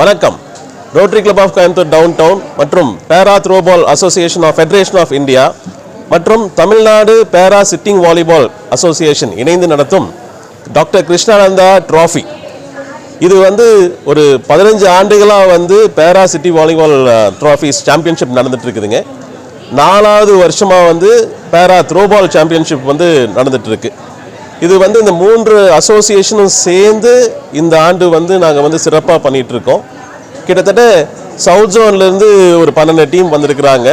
வணக்கம். Rotary club of Coimbatore town town மற்றும் para throwball association of federation of India மற்றும் தமிழ்நாடு பேரா sitting volleyball association இணைந்து நடத்தும் டாக்டர் கிருஷ்ணானந்தா ட்ராஃபி இது வந்து ஒரு பதினஞ்சு ஆண்டுகளாக வந்து பேரா சிட்டி வாலிபால் ட்ராஃபிஸ் சாம்பியன்ஷிப் நடந்துட்டு இருக்குதுங்க. நாலாவது வருஷமாக வந்து பேரா த்ரோபால் சாம்பியன்ஷிப் வந்து நடந்துட்டு இருக்குது இது வந்து இந்த மூன்று அசோசியேஷனும் சேர்ந்து இந்த ஆண்டு வந்து நாங்கள் வந்து சிறப்பாக பண்ணிகிட்ருக்கோம் கிட்டத்தட்ட சவுத் ஜோன்லேருந்து ஒரு பன்னெண்டு டீம் வந்திருக்கிறாங்க.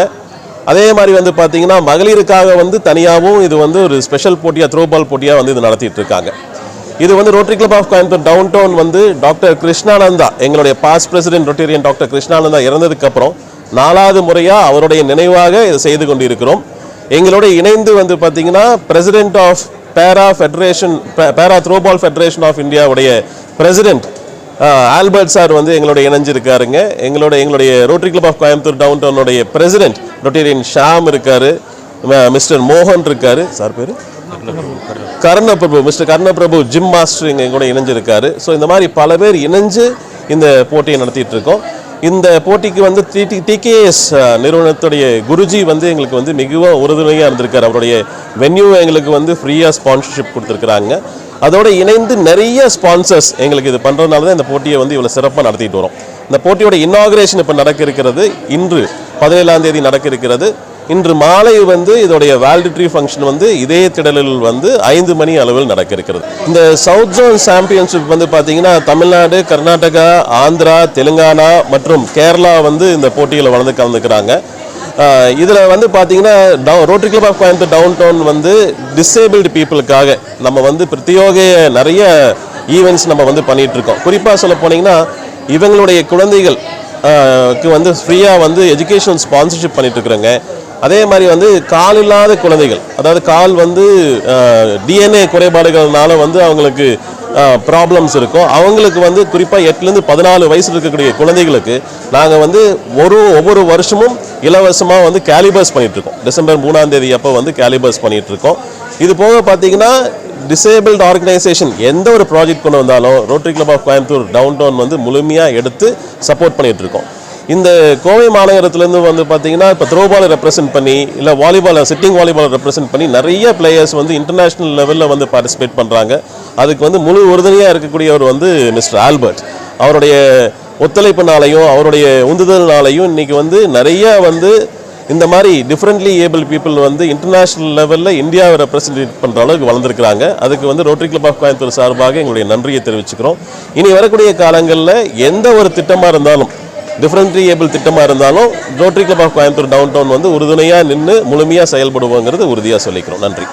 அதே மாதிரி வந்து பார்த்திங்கன்னா மகளிருக்காக வந்து தனியாகவும் இது வந்து ஒரு ஸ்பெஷல் போட்டியாக த்ரோபால் போட்டியாக வந்து இது நடத்திட்டு இருக்காங்க இது வந்து rotary club of Coimbatore town town வந்து டாக்டர் கிருஷ்ணானந்தா எங்களுடைய past president rotarian doctor Krishnananda இறந்ததுக்கப்புறம் நாலாவது முறையாக அவருடைய நினைவாக இதை செய்து கொண்டிருக்கிறோம். எங்களோட இணைந்து வந்து பார்த்திங்கன்னா president of para federation para throwball federation of இந்தியாவுடைய பிரசிடென்ட் ஆல்பர்ட் சார் வந்து எங்களோட இணைஞ்சிருக்காருங்க. எங்களோட எங்களுடைய rotary club of Coimbatore town டவுனுடைய president rotarian Sham இருக்காரு மிஸ்டர் மோகன் இருக்காரு. சார் பேர்? Karnaprabhu mister Karnaprabhu gym master இங்கே கூட இணைஞ்சிருக்காரு. ஸோ இந்த மாதிரி பல பேர் இணைஞ்சு இந்த போட்டியை நடத்திட்டு இருக்கோம். இந்த போட்டிக்கு வந்து டி டிகேஎஸ் நிறுவனத்துடைய குருஜி வந்து எங்களுக்கு வந்து மிகவும் உறுதுணையாக இருந்திருக்கார். அவருடைய வென்யூ எங்களுக்கு வந்து ஃப்ரீயாக ஸ்பான்சர்ஷிப் கொடுத்துருக்குறாங்க. அதோட இணைந்து நிறைய ஸ்பான்சர்ஸ் எங்களுக்கு இது பண்ணுறதுனால தான் இந்த போட்டியை வந்து இவ்வளோ சிறப்பாக நடத்திட்டு வரோம். இந்த போட்டியோட இன்னாகிரேஷன் இப்போ நடக்க இருக்கிறது இன்று பதினேழாம் தேதி நடக்க இருக்கிறது. இன்று மாலை வந்து இதோடைய வேலிடிட்ரி ஃபங்க்ஷன் வந்து இதே திடலில் வந்து ஐந்து மணி அளவில் நடக்க இருக்கிறது இந்த சவுத் ஜோன் சாம்பியன்ஷிப் வந்து பார்த்தீங்கன்னா தமிழ்நாடு கர்நாடகா ஆந்திரா தெலுங்கானா மற்றும் கேரளா வந்து இந்த போட்டியில் வளர்ந்து கலந்துக்கிறாங்க. இதில் வந்து பார்த்தீங்கன்னா டவு rotary club of Coimbatore town town வந்து டிசேபிள்டு பீப்புளுக்காக நம்ம வந்து பிரத்யோக நிறைய ஈவெண்ட்ஸ் நம்ம வந்து பண்ணிகிட்ருக்கோம் இருக்கோம் குறிப்பாக சொல்ல போனீங்கன்னா இவங்களுடைய குழந்தைகள் க்கு வந்து ஃப்ரீயாக வந்து எஜுகேஷன் ஸ்பான்சர்ஷிப் பண்ணிட்டு அதே மாதிரி வந்து கால் இல்லாத குழந்தைகள். அதாவது கால் வந்து டிஎன்ஏ குறைபாடுகள்னால வந்து அவங்களுக்கு ப்ராப்ளம்ஸ் இருக்கும். அவங்களுக்கு வந்து குறிப்பாக எட்டுலேருந்து பதினாலு வயசு இருக்கக்கூடிய குழந்தைகளுக்கு நாங்கள் வந்து ஒரு ஒவ்வொரு வருஷமும் இலவசமாக வந்து கேலிபர்ஸ் பண்ணிகிட்ருக்கோம் இருக்கோம் டிசம்பர் மூணாம் தேதி அப்போ வந்து கேலிபர்ஸ் பண்ணிகிட்ருக்கோம் இது போக பார்த்தீங்கன்னா டிசேபிள்டு ஆர்கனைசேஷன் எந்த ஒரு ப்ராஜெக்ட் கொண்டு வந்தாலும் rotary club of Coimbatore town town வந்து முழுமையாக எடுத்து சப்போர்ட் பண்ணிகிட்ருக்கோம் இருக்கோம் இந்த கோவை மாநகரத்துலேருந்து வந்து பார்த்தீங்கன்னா இப்போ த்ரோபாலை ரெப்ரசென்ட் பண்ணி இல்லை வாலிபால் சிட்டிங் வாலிபால் ரெப்ரசென்ட் பண்ணி நிறைய பிளேயர்ஸ் வந்து இன்டர்நேஷ்னல் லெவலில் வந்து பார்ட்டிசிபேட் பண்ணுறாங்க அதுக்கு வந்து முழு உறுதுணையாக இருக்கக்கூடியவர் வந்து மிஸ்டர் ஆல்பர்ட். அவருடைய ஒத்துழைப்புனாலையும் அவருடைய உந்துதல்னாலையும் இன்னைக்கு வந்து நிறைய வந்து இந்த மாதிரி டிஃப்ரெண்ட்லி ஏபிள் பீப்புள் வந்து இன்டர்நேஷ்னல் லெவலில் இந்தியாவை ரெப்ரசன்டேட் பண்ணுற அளவுக்கு வளர்ந்துருக்கிறாங்க. அதுக்கு வந்து ரோட்டரி கிளப் ஆஃப் கோயம்புத்தூர் சார்பாக எங்களுடைய நன்றியை தெரிவிச்சுக்கிறோம். இனி வரக்கூடிய காலங்களில் எந்த ஒரு திட்டமாக இருந்தாலும் டிஃப்ரெண்ட்லி திட்டமாக இருந்தாலும் rotary club of Coimbatore town town வந்து உறுதுணையாக நின்று முழுமையாக செயல்படுவோங்கிறது உறுதியாக சொல்லிக்கிறோம். நன்றி.